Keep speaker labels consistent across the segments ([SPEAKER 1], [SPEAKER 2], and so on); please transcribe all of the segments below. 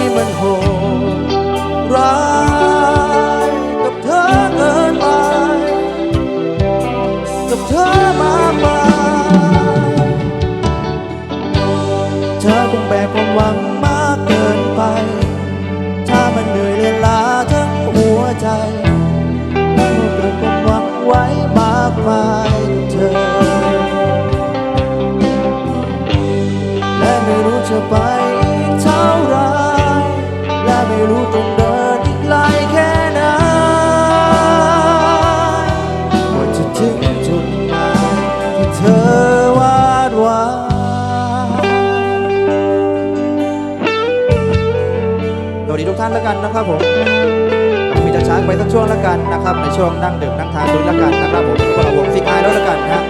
[SPEAKER 1] anymore. ท่านแล้วกันนะครับผมมีจะช้าไปสักช่วงแล้วกันนะครับ ในช่วงนั่งดื่มนั่งทานดูแล้วกันนะครับผมคนละวงซิกไอแล้วแล้วกันนะ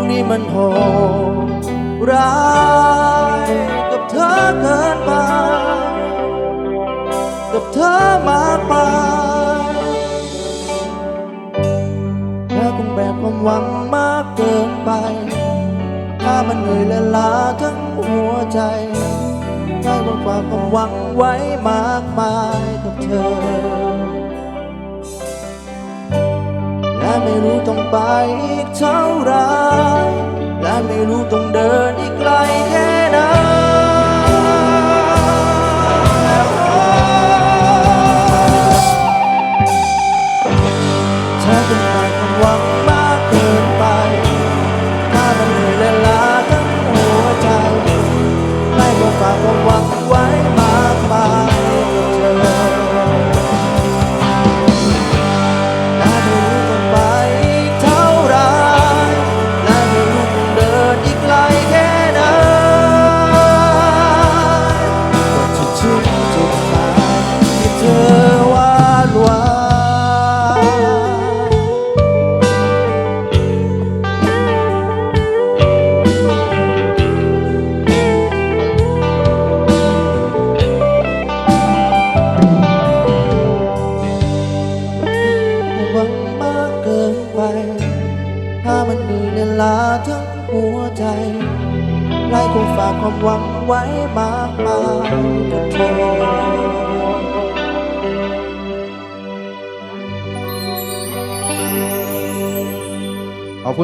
[SPEAKER 1] กนี้มันโหดร้ายกับเธอเกินไป กับเธอมากไปเธอคงแบกความหวังมากเกินไป ถ้ามันเหนื่อยและล้าทั้งหัวใจได้วางความหวังไว้มากมายกับเธอ ไม่รู้ต้องไปอีกเท่าไรและไม่รู้ต้องเดินอีกไกลแค่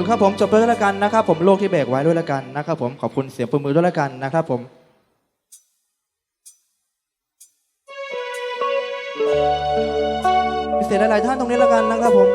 [SPEAKER 1] คณครับผมจบไปด้วยละกันนะครับผมโลกที่แบกไว้ด้วยละกันนะครับผมขอบคุณเสียงปรบมือด้วยละกันนะครับผมพิเศษหลายท่านตรงนี้ละกันนะครับผม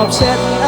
[SPEAKER 1] upset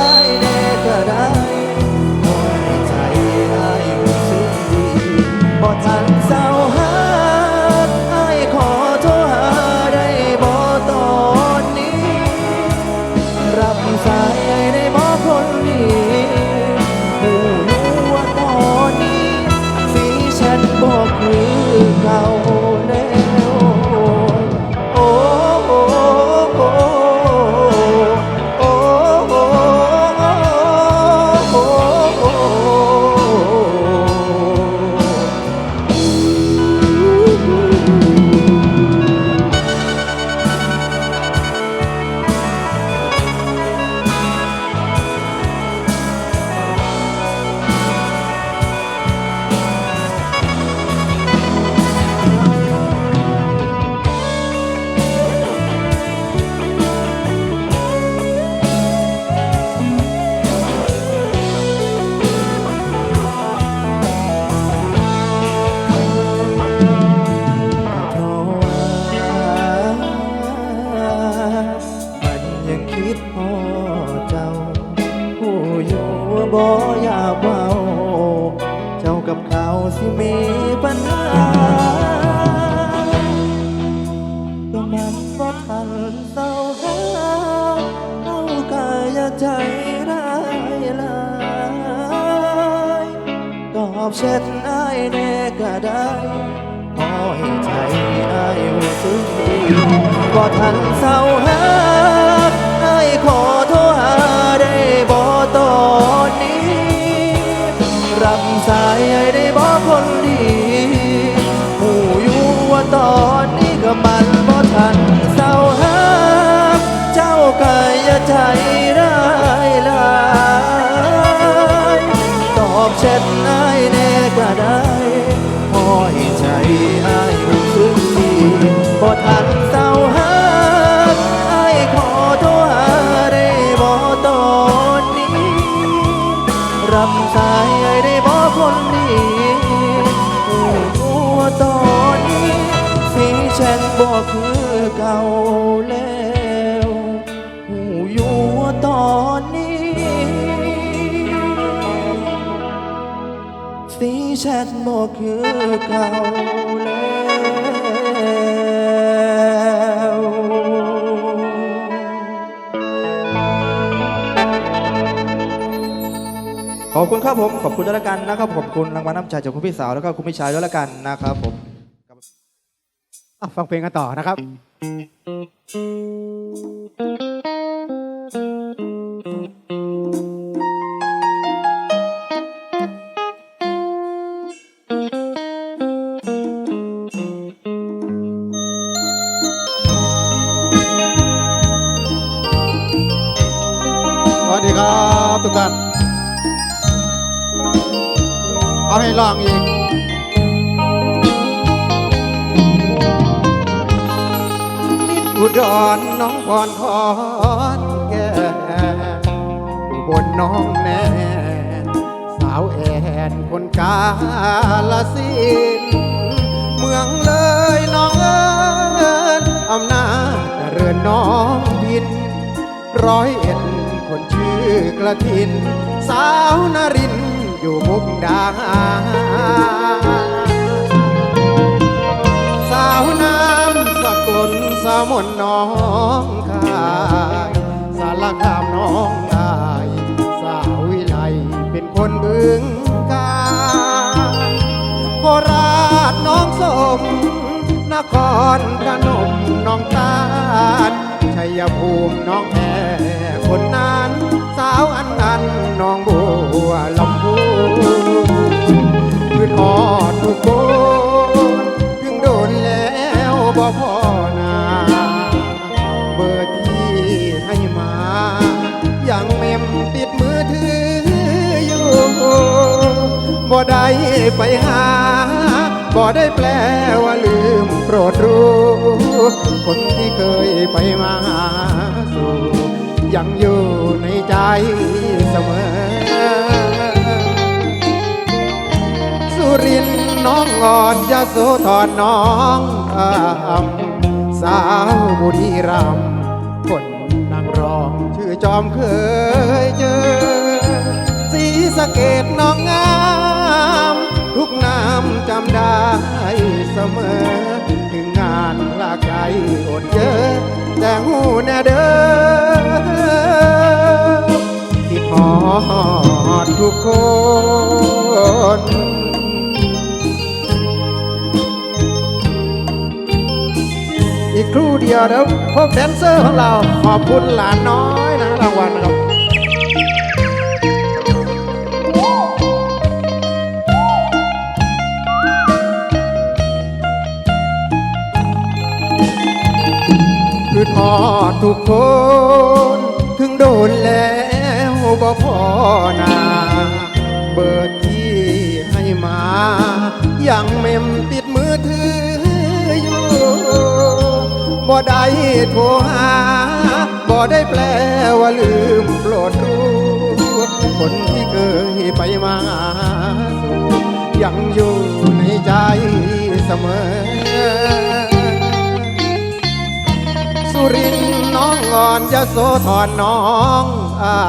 [SPEAKER 1] เก่าแล้วขอบคุณครับผม ขอบคุณด้วยละกันนะครับขอบคุณรางวัลน้ำใจจากคุณพี่สาวแล้วก็คุณพี่ชายด้วยละกันนะครับผม
[SPEAKER 2] อะฟังเพลงกันต่อนะครับ เอาให้ลองอีกอุดรน้องพรคอนแก่อุบนน้องแน่สาวแอนคนกาลสินเมืองเลยน้องเอิญอำนาจเรือนน้องบินร้อยเอ็ดคนชื่อกระทิน สาวนาริน อยู่มุกดาหารสาวน้ำสกุลสมนน้องคายสารคามน้องอายสาววิไลเป็นคนบึงกาฬโคราชน้องสม นครพนมน้องตาลชัยภูมิน้องแอคนนั้นสาวอันนั้นน้องบัวลำพูขึ้นหอดทุกคนถึงโดนแล้วบ่พอนาเบอร์ที่ให้มายังเมมติดมือถืออยู่บ่ได้ไปหาบ่ได้แปลว่าลืมโปรดรู้ คนที่เคยไปมาหาสู่ ยังอยู่ในใจเสมอ สุรินทร์น้องงอนยาโสธรน้องอำสาวบุรีรัมคนนางรองชื่อจอมเคยเจอ สีสะเกดน้องงาม ทุกน้ำจำได้เสมอ ถึงงานลากใจอดเจอแต่หูแน่เด้อที่หอดทุกคนอีกครู่เดียวเดี๋พบแดนเซอร์ของเรา ขอบคุณหลานน้อยนะรางวัลครับ คือทอดทุกคน ถึงโดนแล้วบ่พอนาเบอร์ที่ให้มา ยังเมมติดมือถืออยู่บ่ได้โทรหาบ่ได้แปลว่าลืมโปรดรู้คนที่เคยไปมายังอยู่ในใจเสมอ สุรินน้องอ่อนจะโสธรน้องอา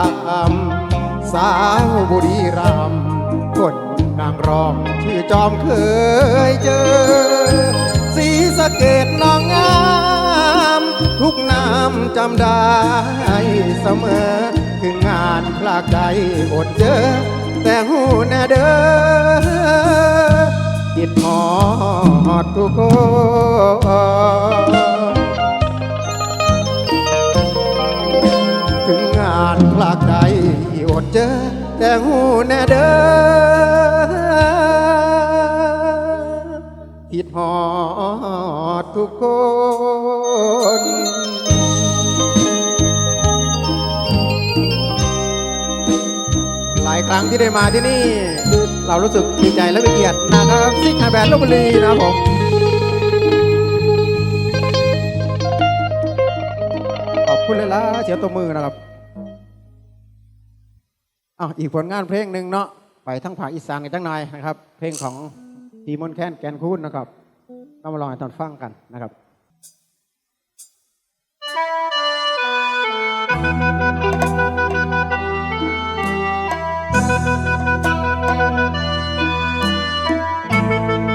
[SPEAKER 2] มสาวบุรีรัมคนนางรองชื่อจอมเคยเจอ สีสะเกดน้องงาม ทุกน้ำจำได้เสมอ คืองานคลากใจอดเจอ แต่หูแน่เด้อคิดหอดทุกคนานพลากใดอดเจอ แต่หูแน่เด้อคิดหอดทุกคนหลายครั้งที่ได้มาที่นี่ เรารู้สึกดีใจและเป็นเกียรตินะครับซิกไฮแบนด์ลบบุรีนะครับผมขอบคุณเลยล่ะเสียตัวมือนะครับ อ้าวอีกผลงานเพลงหนึ่งเนาะไปทั้งภาคอีสานกันจังหน่อยนะครับ เพลงของทีมอนแคนแกนคูนนะครับต้องมาลองให้ตอนฟังกันนะครับ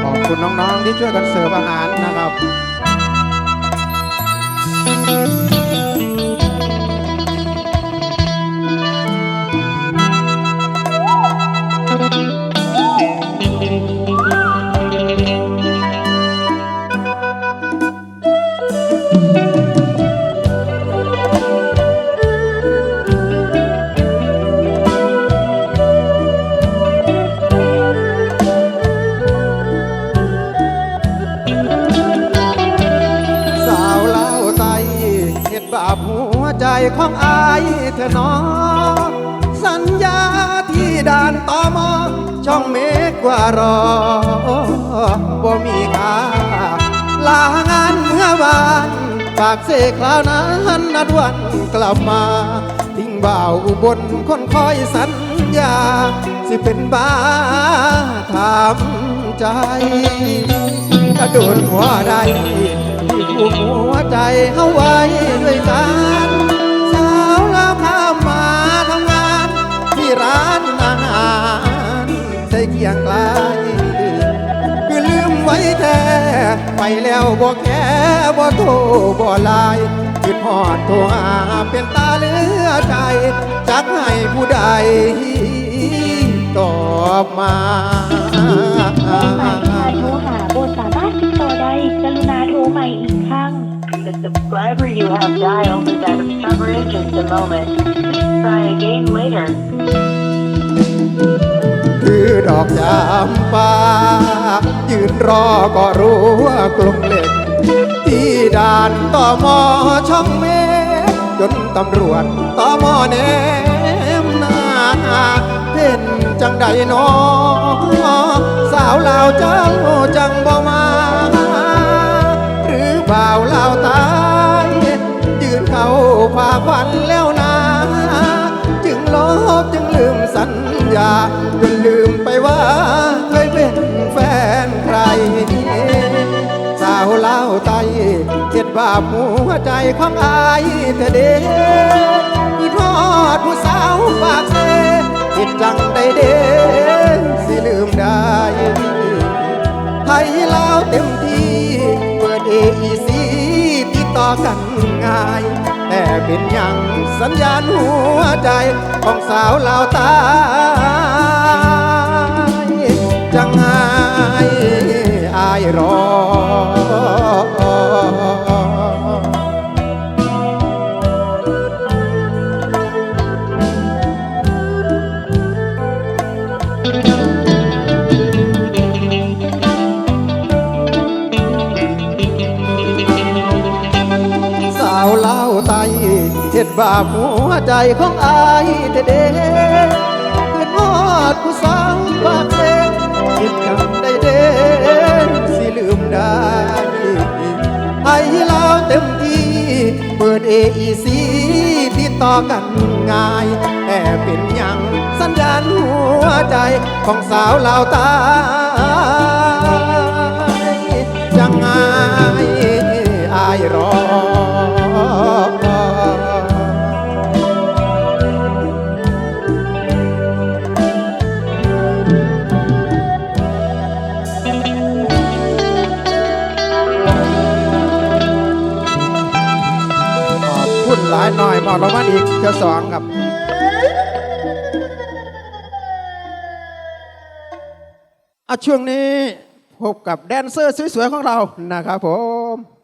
[SPEAKER 2] ขอบคุณน้องๆที่ช่วยกันเสิร์ฟอาหารนะครับ ของอายเธอหนอสัญญาที่ด่านต่อมอช่องเมฆกว่ารอบ่มีค่าลางานเมื่อวานฝากเสกคราวนั้นนัดวันกลับมา ทิ้งบ่าวอุบลคนคอยสัญญา สิเป็นบ้าถามใจกระโดดหัวใดที่ผูกหัวใจเขาไว้ด้วยกันานอาหารใส่เกียงไกลคือลืมไว้แท้ไปแล้วบอกแค่บ่โทรบ่ไลน์คือทอดโทรหาเป็นตาเหลือใจ จักให้ผู้ใดตอบมา
[SPEAKER 3] หมายการโทรหาบนสามารถติดต่อได้กรุณาโทรใหม่อีกครั้ง
[SPEAKER 4] The subscriber you have dialed is out of coverage at the moment. Please try again later. ื
[SPEAKER 2] อดอกจำปายืนรอก็รู้ว่ากลุงเหล็ก ที่ด่านต่อมอช่องเมฆจนตำรวจต่อมอแนมหน้าเป็นจังใดหนอสาวลาวเจ้าจังบ่มา หรือบ่าวลาวตายยืนเขาผาควันแล้วนา จึงลบจึงลืม สัญญาจนลืมไปว่าเคยเป็นแฟนใคร สาวเล่าไตเจ็ดบาปหัวใจของอายเธอเด้มีทอดผู้สาวปากเซจิตจังได้เด็ เป็นอยังสัญญาณหัวใจของสาวลาวตายจังไงอายรอ บาปหัวใจของอายเด้เด้คืนฮอดผู้สาวปากเซ่คิดกันได้เด้สิลืมได้ให้เราเต็มที่เปิดเอไอซีติดต่อกันง่าย แต่เป็นยังสัญญาณหัวใจของสาวลาวตายจังไงอายรอ หน่อยมอบรางวัลอีกเจ้าสองครับอะช่วงนี้พบกับแดนเซอร์สวยๆของเรานะครับผม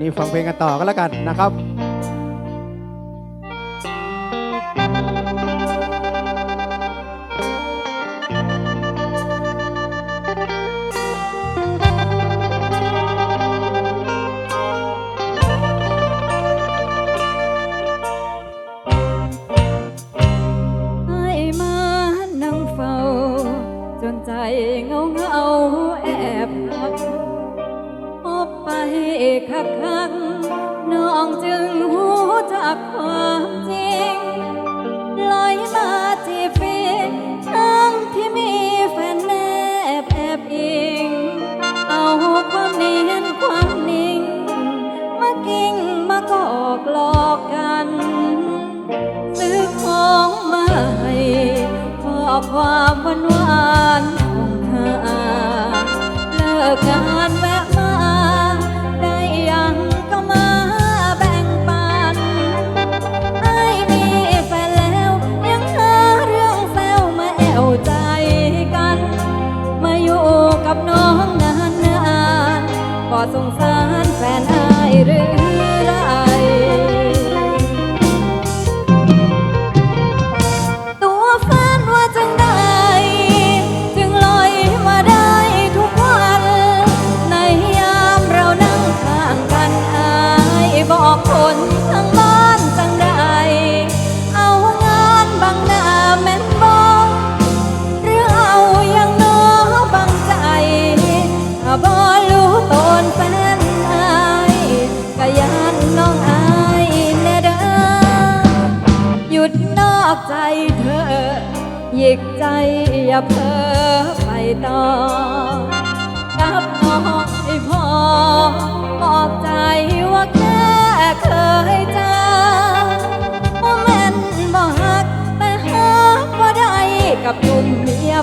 [SPEAKER 2] ันนี้ฟังเพลงกันต่อก็แล้วกันนะครับ
[SPEAKER 5] ไอ้มาหนังเฝ้าจนใจเงาเงา ลอยมาจีฟิทั้งที่มีแฟนแนบแอบอิง เอาความเนียนความนิ่ง มากิ้งมากอหอกกัน ซื้อของมาให้ข้อความหวานของเธอเลิกกัน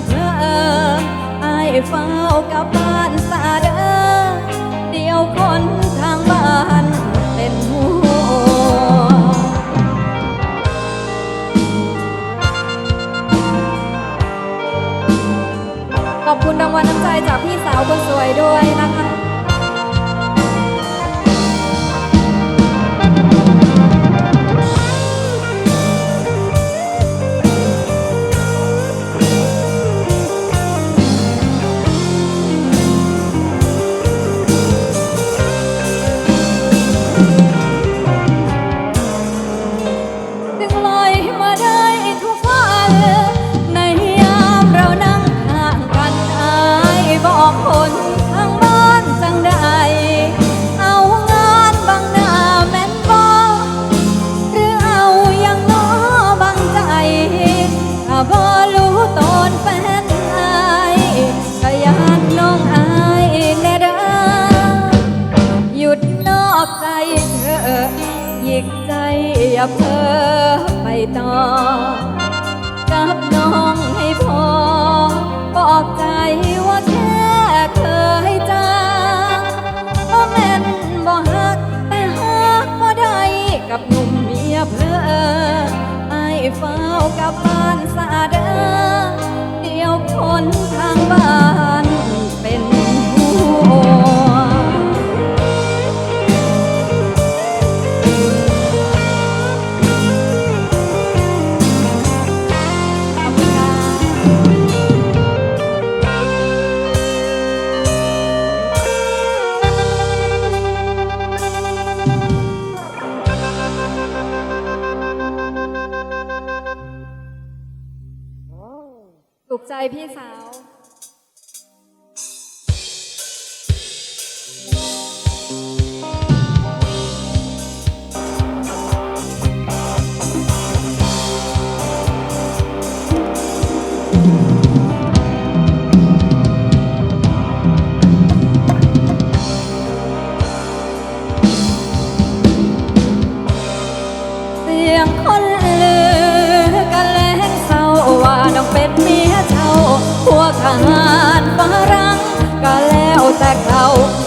[SPEAKER 5] เพลออายเฝ้ากลับบ้านสาเดอเดียวคน ตอกับน้องให้พอบอกใจว่าแค่เคยจางบ่แม่นบ่ฮัก แต่ฮักบ่ได้กับหนุ่มเมียเพลอไอ้เฝ้ากับบ้านสาเดอเดียวคนทางบ้าน ถูกใจพี่สาว ทหารฝรั่งก็แล้วแต่เขา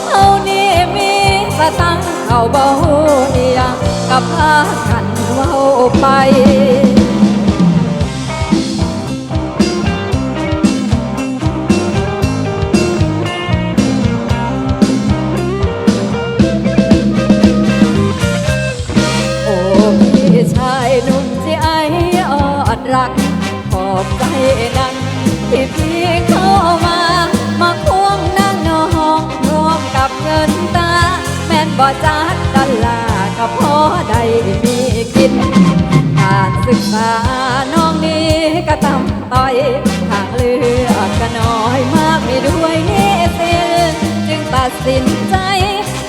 [SPEAKER 5] เขานี่มีสตังเขาเบาเอียงกับพากันเว้าไปชายหนุ่มที่ไอ้อดรักขอบใจนัง ที่พี่เข้ามา มาควงนั่งนองร้อมกับเงินตา แม่นบ่จัดดอลลาร์ก็พอได้มีกิน การศึกษาน้องนี้ก็ตำต้อยทางเลือกก็น้อยมากไม่ด้วยหนี่สินจึงตัดสินใจ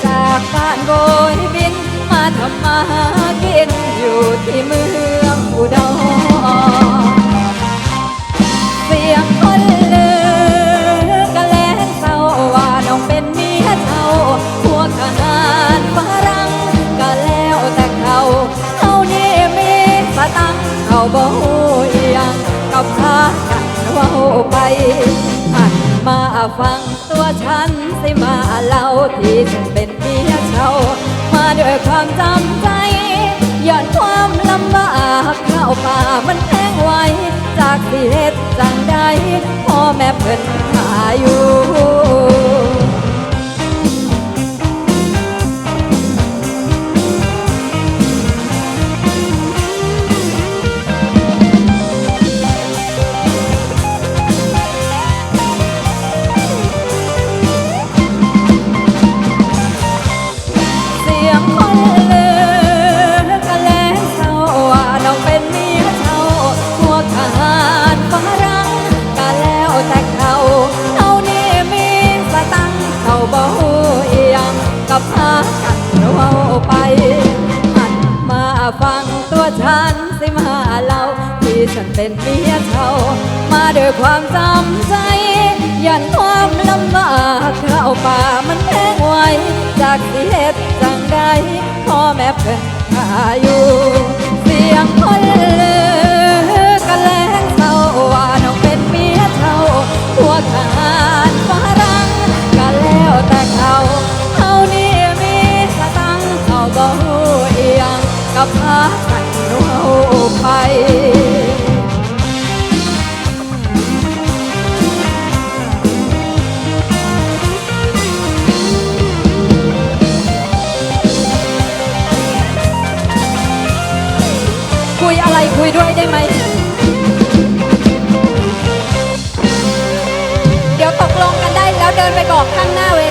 [SPEAKER 5] จากบ้านโบยบิน มาทำมาหากินอยู่ที่เมืองอุดร ฟังตัวฉันสิมาเล่าที่ฉันเป็นเมียเช่ามาด้วยความจำใจย้อนความลำบากเข้าป่ามันแพงไวจากสิเหตุจังใดพ่อแม่เพิ่นหาอยู่ ฉันเป็นเมียเช่า มาด้วยความจำใจ ยันความลำบากเข้าป่ามันแพงไวจากสิเหตุจังใดพ่อแม่เพิ่นหาอยู่ เสียงคนลือกะแลงเศร้าว่าน้องเป็นเมียเช่าพวกทหารฝรั่งก็แล้วแต่เขาเขานี่มีสตังเขาบ่ฮู้อิหยังกับพากั คุยด้วยได้ไหม เดี๋ยวตกลงกันได้แล้วเดินไปบอกข้างหน้าไว